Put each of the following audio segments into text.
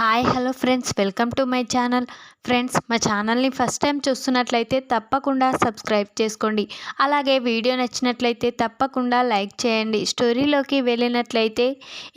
Hi hello friends. Welcome to my channel. Friends మా ఛానల్ని first time చూస్తున్నట్లయితే తప్పకుండా సబ్స్క్రైబ్ చేసుకోండి. అలాగే వీడియో నచ్చినట్లయితే తప్పకుండా లైక్ చేయండి. స్టోరీలోకి వెళ్ళినట్లయితే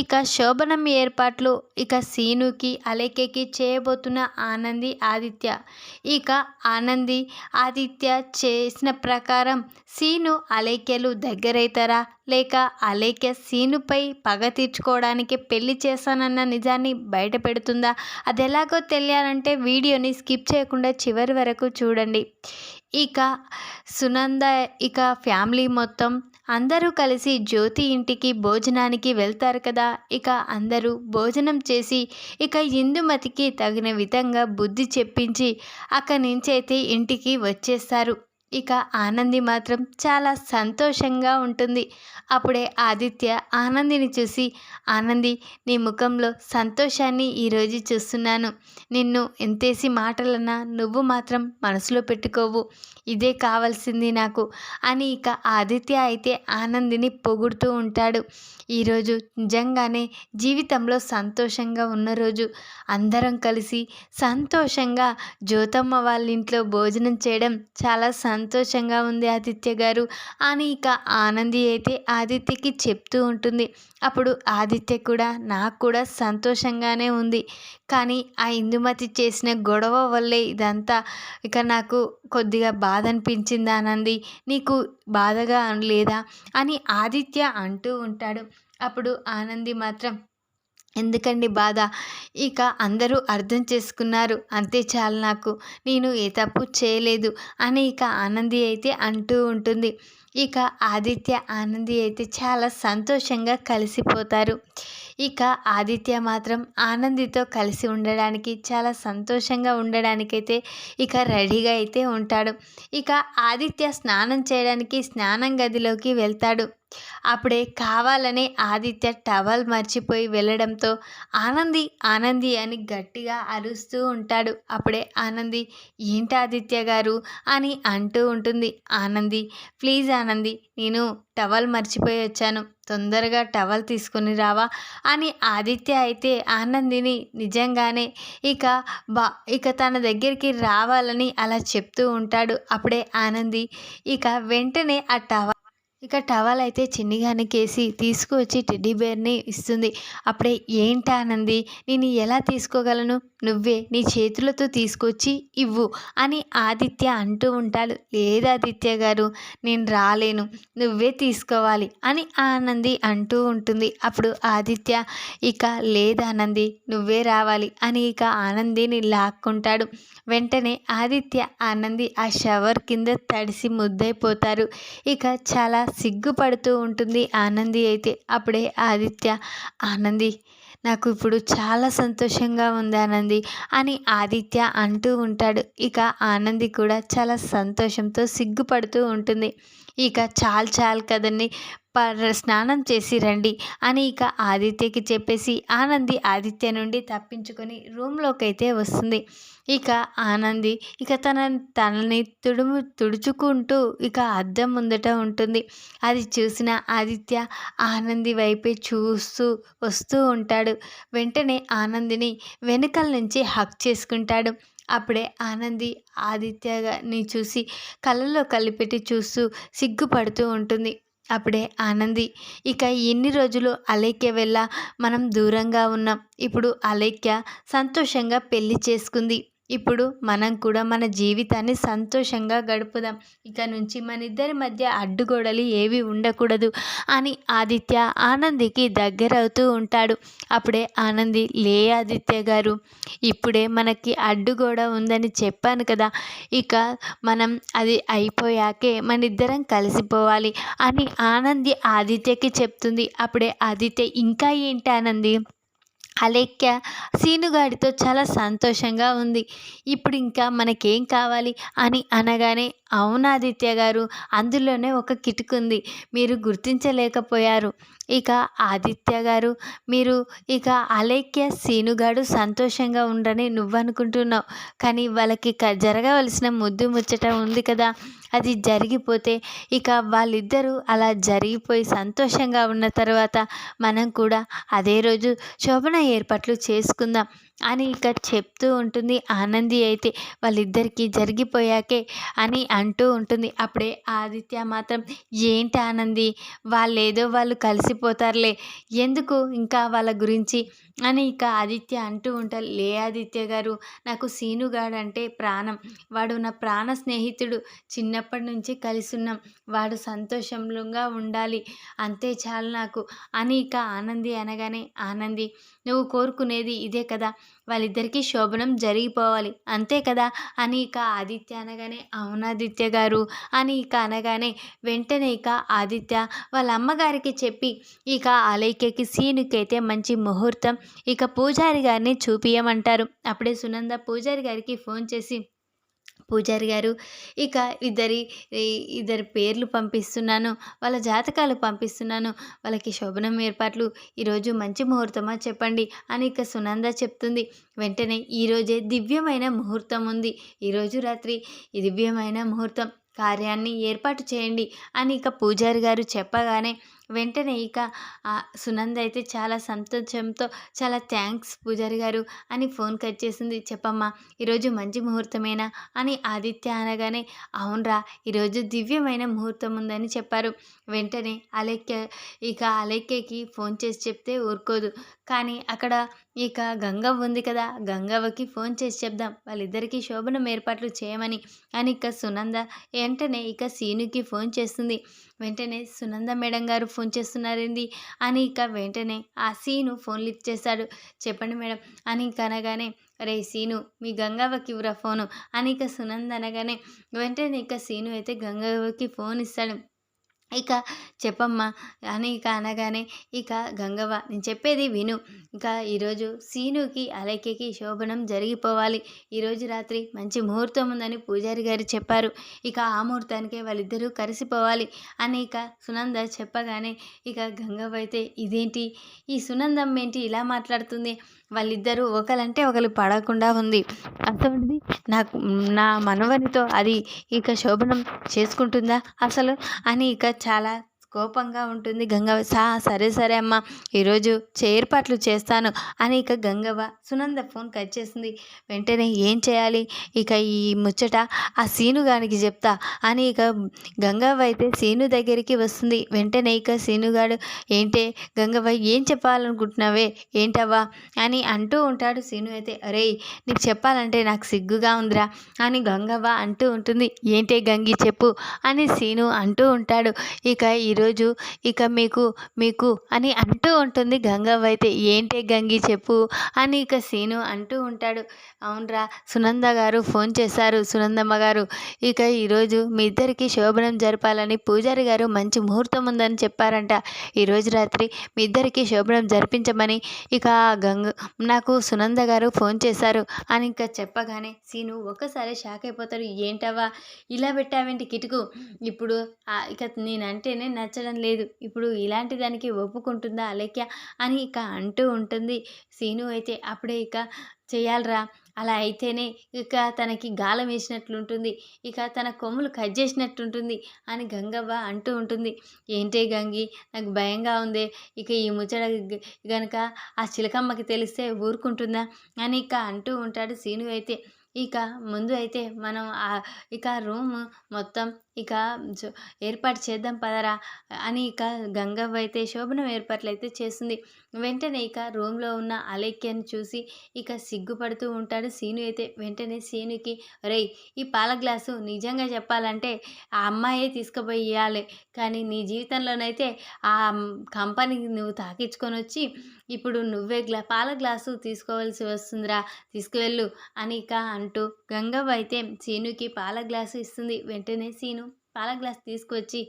ఇక శోభనం ఏర్పాట్లు ఇక సీనుకి అలేఖ్యకి చేయబోతున్న ఆనంది ఆదిత్య. ఇక ఆనంది ఆదిత్య చేసిన ప్రకారం సీను అలేఖ్యలు దగ్గరవుతారా? లేక అలేఖ్య సీనుపై పగ తీర్చుకోవడానికి పెళ్ళి చేస్తానన్న నిజాన్ని బయట పెడుతుందా అది ఎలాగో తెలియాలంటే వీడియోని స్కిప్ చేయకుండా చివరి వరకు చూడండి. ఇక సునంద ఇక ఫ్యామిలీ మొత్తం అందరూ కలిసి జ్యోతి ఇంటికి భోజనానికి వెళ్తారు కదా? ఇక అందరూ భోజనం చేసి ఇక ఇందుమతికి తగిన విధంగా బుద్ధి చెప్పించి అక్కడి నుంచి అయితే ఇంటికి వచ్చేస్తారు. ఇక ఆనంది మాత్రం చాలా సంతోషంగా ఉంటుంది. అప్పుడే ఆదిత్య ఆనందిని చూసి ఆనంది నీ ముఖంలో సంతోషాన్ని ఈరోజు చూస్తున్నాను. నిన్ను ఎంతేసి మాటలన్నా నువ్వు మాత్రం మనసులో పెట్టుకోవు. ఇదే కావాల్సింది నాకు అని ఇక ఆదిత్య అయితే ఆనందిని పొగుడుతూ ఉంటాడు. ఈరోజు నిజంగానే జీవితంలో సంతోషంగా ఉన్న రోజు. అందరం కలిసి సంతోషంగా జ్యోతమ్మ వాళ్ళ ఇంట్లో భోజనం చేయడం చాలా సంతోషంగా ఉంది ఆదిత్య గారు. అని ఇక ఆనంది అయితే ఆదిత్యకి చెప్తూ ఉంటుంది. అప్పుడు ఆదిత్య కూడా నాకు కూడా సంతోషంగానే ఉంది. కానీ ఆ ఇందుమతి చేసిన గొడవ వల్లే ఇదంతా ఇక నాకు కొద్దిగా బాధ అనిపించింది ఆనంది. నీకు బాధగా లేదా? అని ఆదిత్య అంటూ ఉంటాడు. అప్పుడు ఆనంది మాత్రం ఎందుకండి బాధ? ఇక అందరూ అర్థం చేసుకున్నారు. అంతే చాలు నాకు. నేను ఏ తప్పు చేయలేదు అని ఇక ఆనంది అయితే అంటూ ఉంటుంది. ఇక ఆదిత్య ఆనంది అయితే చాలా సంతోషంగా కలిసిపోతారు. ఇక ఆదిత్య మాత్రం ఆనందితో కలిసి ఉండడానికి చాలా సంతోషంగా ఉండడానికైతే ఇక రెడీగా అయితే ఉంటాడు. ఇక ఆదిత్య స్నానం చేయడానికి స్నానం గదిలోకి వెళ్తాడు. అప్పుడే కావాలనే ఆదిత్య టవల్ మర్చిపోయి వెళ్ళడంతో ఆనంది ఆనంది అని గట్టిగా అరుస్తూ ఉంటాడు. అప్పుడే ఆనంది ఏంటి ఆదిత్య గారు? అని అంటూ ఉంటుంది. ఆనంది ప్లీజ్ ఆనంది నేను టవల్ మర్చిపోయి వచ్చాను. తొందరగా టవల్ తీసుకొని రావా అని ఆదిత్య అయితే ఆనందిని నిజంగానే ఇక బా ఇక తన దగ్గరికి రావాలని అలా చెప్తూ ఉంటాడు. అప్పుడే ఆనంది ఇక వెంటనే ఆ టవల్ ఇక టవల్ అయితే చిన్నిగానికేసి తీసుకువచ్చి టెడ్డీ బేర్ని ఇస్తుంది. అప్పుడే ఏంటానంది నేను ఎలా తీసుకోగలను? నువ్వే నీ చేతులతో తీసుకొచ్చి ఇవ్వు అని ఆదిత్య అంటూ ఉంటాడు. లేదు ఆదిత్య గారు నేను రాలేను నువ్వే తీసుకోవాలి అని ఆనంది అంటూ ఉంటుంది. అప్పుడు ఆదిత్య ఇక లేదానంది నువ్వే రావాలి అని ఇక ఆనందిని లాక్కుంటాడు. వెంటనే ఆదిత్య ఆనంది ఆ షవర్ కింద తడిసి ముద్దైపోతారు ఇక చాలా సిగ్గుపడుతూ ఉంటుంది ఆనంది అయితే. అప్పుడే ఆదిత్య ఆనంది నాకు ఇప్పుడు చాలా సంతోషంగా ఉంది ఆనంది అని ఆదిత్య అంటూ ఉంటాడు. ఇక ఆనంది కూడా చాలా సంతోషంతో సిగ్గుపడుతూ ఉంటుంది. ఇక చాలు చాలు కదండి స్నానం చేసి రండి అని ఇక ఆదిత్యకి చెప్పేసి ఆనంది ఆదిత్య నుండి తప్పించుకొని రూమ్లోకైతే అయితే వస్తుంది. ఇక ఆనంది ఇక తన తనని తుడుము తుడుచుకుంటూ ఇక అద్దం ముందట ఉంటుంది. అది చూసిన ఆదిత్య ఆనంది వైపే చూస్తూ వస్తూ ఉంటాడు. వెంటనే ఆనందిని వెనుకల నుంచి హక్ చేసుకుంటాడు. అప్పుడే ఆనంది ఆదిత్యని చూసి కళ్ళలో కలిపెట్టి చూస్తూ సిగ్గుపడుతూ ఉంటుంది. అప్పుడే ఆనంది ఇక ఎన్ని రోజులు అలేఖ్య వెళ్ళ మనం దూరంగా ఉన్నాం. ఇప్పుడు అలేఖ్య సంతోషంగా పెళ్ళి చేసుకుంది. ఇప్పుడు మనం కూడా మన జీవితాన్ని సంతోషంగా గడుపుదాం. ఇక నుంచి మన ఇద్దరి మధ్య అడ్డుగోడలు ఏవి ఉండకూడదు అని ఆదిత్య ఆనందికి దగ్గరవుతూ ఉంటాడు. అప్పుడే ఆనంది లే ఆదిత్య గారు ఇప్పుడే మనకి అడ్డుగోడ ఉందని చెప్పాను కదా ఇక మనం అది అయిపోయాకే మన ఇద్దరం కలిసిపోవాలి అని ఆనంది ఆదిత్యకి చెప్తుంది. అప్పుడే ఆదిత్య ఇంకా ఏంటి ఆనంది? అలేఖ్య సీనుగాడితో చాలా సంతోషంగా ఉంది. ఇప్పుడు ఇంకా మనకేం కావాలి అని అనగానే అవును ఆదిత్య గారు? అందులోనే ఒక కిటుకుంది. మీరు గుర్తించలేకపోయారు. ఇక ఆదిత్య గారు మీరు ఇక అలేఖ్య సీనుగాడు సంతోషంగా ఉండని నువ్వు అనుకుంటున్నావు కానీ వాళ్ళకి జరగవలసిన ముద్దు ముచ్చట ఉంది కదా. అది జరిగిపోతే ఇక వాళ్ళిద్దరూ అలా జరిగిపోయి సంతోషంగా ఉన్న తర్వాత మనం కూడా అదే రోజు శోభన ఏర్పాట్లు చేసుకుందాం. అని ఇక చెప్తూ ఉంటుంది. ఆనంది అయితే వాళ్ళిద్దరికీ జరిగిపోయాకే అని అంటూ ఉంటుంది. అప్పుడే ఆదిత్య మాత్రం ఏంటి ఆనంది? వాళ్ళేదో వాళ్ళు కలిసిపోతారులే. ఎందుకు ఇంకా వాళ్ళ గురించి? అని ఇక ఆదిత్య అంటూ ఉంటారు. లే ఆదిత్య గారు నాకు సీనుగాడు అంటే ప్రాణం. వాడు నా ప్రాణ స్నేహితుడు. చిన్నప్పటి నుంచి కలిసి ఉన్నాం వాడు సంతోషంగా ఉండాలి. అంతే చాలు నాకు. అని ఇక ఆనంది అనగానే ఆనంది నువ్వు కోరుకునేది ఇదే కదా. వాళ్ళిద్దరికీ శోభనం జరిగిపోవాలి. అంతే కదా? అని ఇక ఆదిత్య అనగానే అవునాదిత్య గారు. అని ఇక అనగానే వెంటనే ఇక ఆదిత్య వాళ్ళ అమ్మగారికి చెప్పి ఇక అలైక్యకి సీనుకైతే మంచి ముహూర్తం. ఇక పూజారి గారిని చూపియమంటారు. అప్పుడే సునంద పూజారి గారికి ఫోన్ చేసి పూజారి గారు. ఇక ఇద్దరి ఇద్దరి పేర్లు పంపిస్తున్నాను. వాళ్ళ జాతకాలు పంపిస్తున్నాను. వాళ్ళకి శోభనం ఏర్పాట్లు. ఈరోజు మంచి ముహూర్తమా చెప్పండి అని ఇక సునంద చెప్తుంది. వెంటనే ఈరోజే దివ్యమైన ముహూర్తం ఉంది. ఈరోజు రాత్రి దివ్యమైన ముహూర్తం కార్యాన్ని ఏర్పాటు చేయండి అని ఇక పూజారి గారు చెప్పగానే వెంటనే ఇక సునంద అయితే చాలా సంతోషంతో చాలా థ్యాంక్స్ పూజారి గారు అని ఫోన్ కట్ చేసింది. చెప్పమ్మా ఈరోజు మంచి ముహూర్తమేనా? అని ఆదిత్య అనగానే అవునరా ఈరోజు దివ్యమైన ముహూర్తం ఉందని చెప్పారు. వెంటనే అలెక్య ఇక అలెక్యకి ఫోన్ చేసి చెప్తే ఊరుకోదు. కానీ అక్కడ ఇక గంగవ్వ ఉంది కదా గంగవ్వకి ఫోన్ చేసి చెప్దాం. వాళ్ళిద్దరికీ శోభనం ఏర్పాట్లు చేయమని. అని ఇక సునంద వెంటనే ఇక సీనుకి ఫోన్ చేస్తుంది. వెంటనే సునంద మేడం గారు ఫోన్ చేస్తున్నారేంది? అని ఇక వెంటనే ఆ సీను ఫోన్ లిఫ్ట్ చేశాడు చెప్పండి మేడం. అని ఇంక అనగానే రే సీను మీ గంగవ్వకి ఇవ్వరా ఫోను. అని ఇక సునంద అనగానే వెంటనే ఇక సీను అయితే గంగవ్వకి ఫోన్ ఇస్తాడు. ఇక చెప్పమ్మా. అని ఇక అనగానే ఇక గంగవ్వ నేను చెప్పేది విను. ఇక ఈరోజు సీనుకి అలైక్యకి శోభనం జరిగిపోవాలి. ఈరోజు రాత్రి మంచి ముహూర్తం ఉందని పూజారి గారు చెప్పారు. ఇక ఆ ముహూర్తానికే వాళ్ళిద్దరూ కలిసిపోవాలి అని ఇక సునంద చెప్పగానే ఇక గంగవ్వ అయితే ఇదేంటి? ఈ సునందం ఏంటి ఇలా మాట్లాడుతుంది? వాళ్ళిద్దరూ ఒకరంటే ఒకరు పడకుండా ఉంది. అటువంటిది నాకు నా మనవనితో అది ఇక శోభనం చేసుకుంటుందా? అసలు అని ఇక చాలా కోపంగా ఉంటుంది. గంగవ్వ సా సరే సరే అమ్మ ఈరోజు చేర్పాట్లు చేస్తాను అని ఇక గంగవ్వ సునంద ఫోన్ కట్ చేసింది. వెంటనే ఏం చేయాలి? ఇక ఈ ముచ్చట ఆ సీనుగానికి చెప్తా అని ఇక గంగవ్వ అయితే సీను దగ్గరికి వస్తుంది. వెంటనే ఇక సీనుగాడు ఏంటే గంగవ్వ ఏం చెప్పాలనుకుంటున్నావే? ఏంటవ్వా? అని అంటూ ఉంటాడు సీను అయితే. అరే నీకు చెప్పాలంటే నాకు సిగ్గుగా ఉందిరా అని గంగవ్వ అంటూ ఉంటుంది. ఏంటే గంగి చెప్పు అని సీను అంటూ ఉంటాడు. ఇక ఈరోజు ఈరోజు ఇక మీకు మీకు అని అంటూ ఉంటుంది. గంగవ్వ అయితే ఏంటి గంగి చెప్పు అని ఇక సీను అంటూ ఉంటాడు. అవునరా సునంద గారు ఫోన్ చేశారు. సునందమ్మ గారు ఇక ఈరోజు మీ ఇద్దరికి శోభనం జరపాలని పూజారి గారు మంచి ముహూర్తం ఉందని చెప్పారంట. ఈరోజు రాత్రి మీ ఇద్దరికి శోభనం జరిపించమని ఇక గంగ నాకు సునంద గారు ఫోన్ చేశారు అని ఇంకా చెప్పగానే సీను ఒక్కసారి షాక్ అయిపోతాడు. ఏంటవ్వా ఇలా పెట్టావేంటి కిటుకు? ఇప్పుడు ఇక నేనంటేనే నా నచ్చడం లేదు. ఇప్పుడు ఇలాంటి దానికి ఒప్పుకుంటుందా అలేఖ్య అని ఇక అంటూ ఉంటుంది. సీను అయితే అప్పుడే ఇక చేయాలరా. అలా అయితేనే ఇక తనకి గాలం వేసినట్లుంటుంది. ఇక తన కొమ్ములు కట్ చేసినట్టుంటుంది అని గంగవ్వ అంటూ ఉంటుంది. ఏంటే గంగి నాకు భయంగా ఉంది. ఇక ఈ ముచ్చట గనక ఆ చిలకమ్మకి తెలిస్తే ఊరుకుంటుందా అని ఇక అంటూ ఉంటాడు సీను అయితే. ఇక ముందు అయితే మనం ఇక రూమ్ మొత్తం ఇక ఏర్పాటు చేద్దాం పదరా అని ఇక గంగవ్వ అయితే శోభనం ఏర్పాట్లు అయితే చేస్తుంది. వెంటనే ఇక రూమ్లో ఉన్న అలేఖ్యను చూసి ఇక సిగ్గుపడుతూ ఉంటాడు సీను అయితే. వెంటనే సీనుకి రే ఈ పాల గ్లాసు నిజంగా చెప్పాలంటే ఆ అమ్మాయే తీసుకుపోయి ఇవ్వాలి కానీ నీ జీవితంలోనైతే ఆ కంపెనీకి నువ్వు తాకించుకొని వచ్చి ఇప్పుడు నువ్వే గ్లా పాల గ్లాసు తీసుకోవాల్సి వస్తుందిరా తీసుకువెళ్ళు అని ఇక అంటూ గంగవ్వ అయితే సీనుకి పాల గ్లాసు ఇస్తుంది వెంటనే సీను. పాల గ్లాస్ తీసుకొచ్చి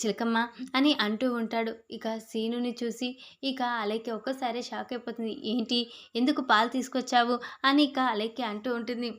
చిలకమ్మ అని అంటూ ఉంటాడు. ఇక సీనుని చూసి ఇక అలెక్కి ఒక్కసారి షాక్ అయిపోతుంది. ఏంటి? ఎందుకు పాలు తీసుకొచ్చావు? అని ఇక అలెక్కి అంటూ ఉంటుంది.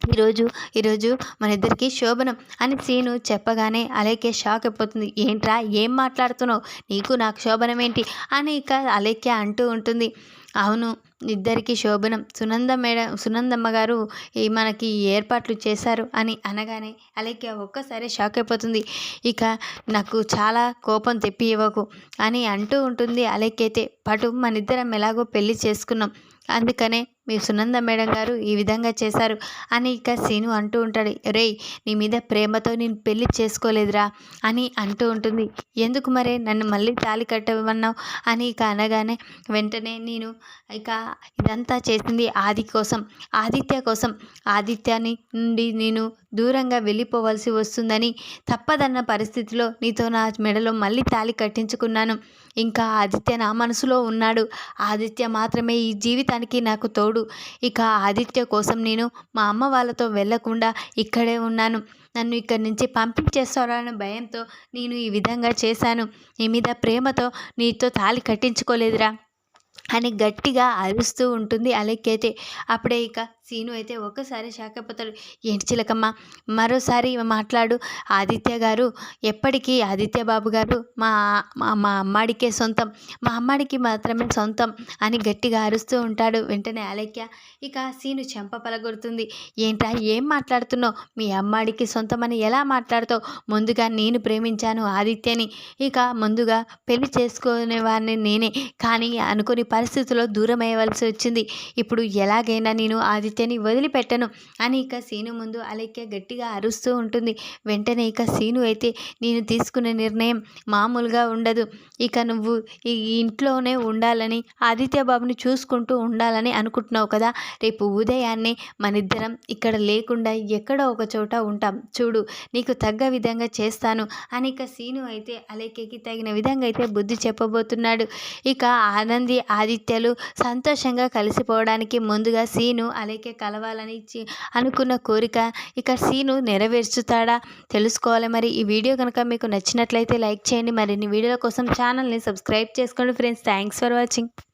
ఈరోజు ఈరోజు మన ఇద్దరికి శోభనం అని సీను చెప్పగానే అలేఖ్య షాక్ అయిపోతుంది. ఏంట్రా? ఏం మాట్లాడుతున్నావు? నీకు నాకు శోభనం ఏంటి అని ఇక అలేఖ్య అంటూ ఉంటుంది. అవును ఇద్దరికీ శోభనం. సునంద మేడం సునందమ్మ గారు ఈ మనకి ఏర్పాట్లు చేశారు అని అనగానే అలేఖ్య ఒక్కసారి షాక్ అయిపోతుంది. ఇక నాకు చాలా కోపం తెప్పి ఇవ్వకు అని అంటూ ఉంటుంది అలేఖ్య అయితే. పటు మనిద్దరం ఎలాగో పెళ్ళి చేసుకున్నాం. అందుకనే మీ సునంద మేడం గారు ఈ విధంగా చేశారు అని ఇక సీను అంటూ ఉంటాడు. రేయ్ నీ మీద ప్రేమతో నేను పెళ్ళి చేసుకోలేదురా అని అంటూ ఉంటుంది. ఎందుకు మరే? నన్ను మళ్ళీ తాళి కట్టమన్నావు అని ఇక అనగానే వెంటనే నేను ఇక ఇదంతా చేసింది ఆది కోసం ఆదిత్య కోసం. ఆదిత్యాని నుండి నేను దూరంగా వెళ్ళిపోవలసి వస్తుందని తప్పదన్న పరిస్థితిలో నీతో నా మెడలో మళ్ళీ తాళి కట్టించుకున్నాను. ఇంకా ఆదిత్య నా మనసులో ఉన్నాడు. ఆదిత్య మాత్రమే ఈ జీవితానికి నాకు తోడు. ఇక ఆదిత్య కోసం నేను మా అమ్మ వాళ్ళతో వెళ్ళకుండా ఇక్కడే ఉన్నాను. నన్ను ఇక్కడి నుంచి పంపించేస్తారన్న భయంతో నేను ఈ విధంగా చేశాను. నీ మీద ప్రేమతో నీతో తాళి కట్టించుకోలేదురా అని గట్టిగా అరుస్తూ ఉంటుంది అలెక్కైతే. అప్పుడే ఇక సీను అయితే ఒక్కసారి షాక్ అయిపోతాడు. ఏంటి చిలకమ్మ మరోసారి మాట్లాడు. ఆదిత్య గారు ఎప్పటికీ ఆదిత్య బాబు గారు మా మా అమ్మాడికే సొంతం. మా అమ్మాడికి మాత్రమే సొంతం అని గట్టిగా అరుస్తూ ఉంటాడు వెంటనే అలెక్య ఇక సీను చెంప పలగొడుతుంది. ఏంట్రా ఏం మాట్లాడుతున్నావు? మీ అమ్మాడికి సొంతమని ఎలా మాట్లాడుతావు? ముందుగా నేను ప్రేమించాను ఆదిత్యని. ఇక ముందుగా పెళ్ళి చేసుకునే వారిని నేనే. కానీ అనుకుని పరిస్థితుల్లో దూరం అయ్యవలసి వచ్చింది. ఇప్పుడు ఎలాగైనా నేను ఆదిత్య ఆదిత్యని వదిలిపెట్టను అని ఇక సీను ముందు అలైక్య గట్టిగా అరుస్తూ ఉంటుంది. వెంటనే ఇక సీను అయితే నేను తీసుకునే నిర్ణయం మామూలుగా ఉండదు. ఇక నువ్వు ఈ ఇంట్లోనే ఉండాలని ఆదిత్య బాబుని చూసుకుంటూ ఉండాలని అనుకుంటున్నావు కదా? రేపు ఉదయాన్నే మనిద్దరం ఇక్కడ లేకుండా ఎక్కడో ఒక చోట ఉంటాం. చూడు నీకు తగ్గ విధంగా చేస్తాను అని ఇక సీను అయితే అలైక్యకి తగిన విధంగా అయితే బుద్ధి చెప్పబోతున్నాడు. ఇక ఆనంది ఆదిత్యలు సంతోషంగా కలిసిపోవడానికి ముందుగా సీను అలేఖ్య కలవాలని అనుకున్న కోరిక ఇక సీను నెరవేర్చుతాడా? తెలుసుకోవాలి మరి. ఈ వీడియో కనుక మీకు నచ్చినట్లయితే లైక్ చేయండి. మరిన్ని వీడియోల కోసం ఛానల్ని సబ్స్క్రైబ్ చేసుకోండి. Friends thanks for watching.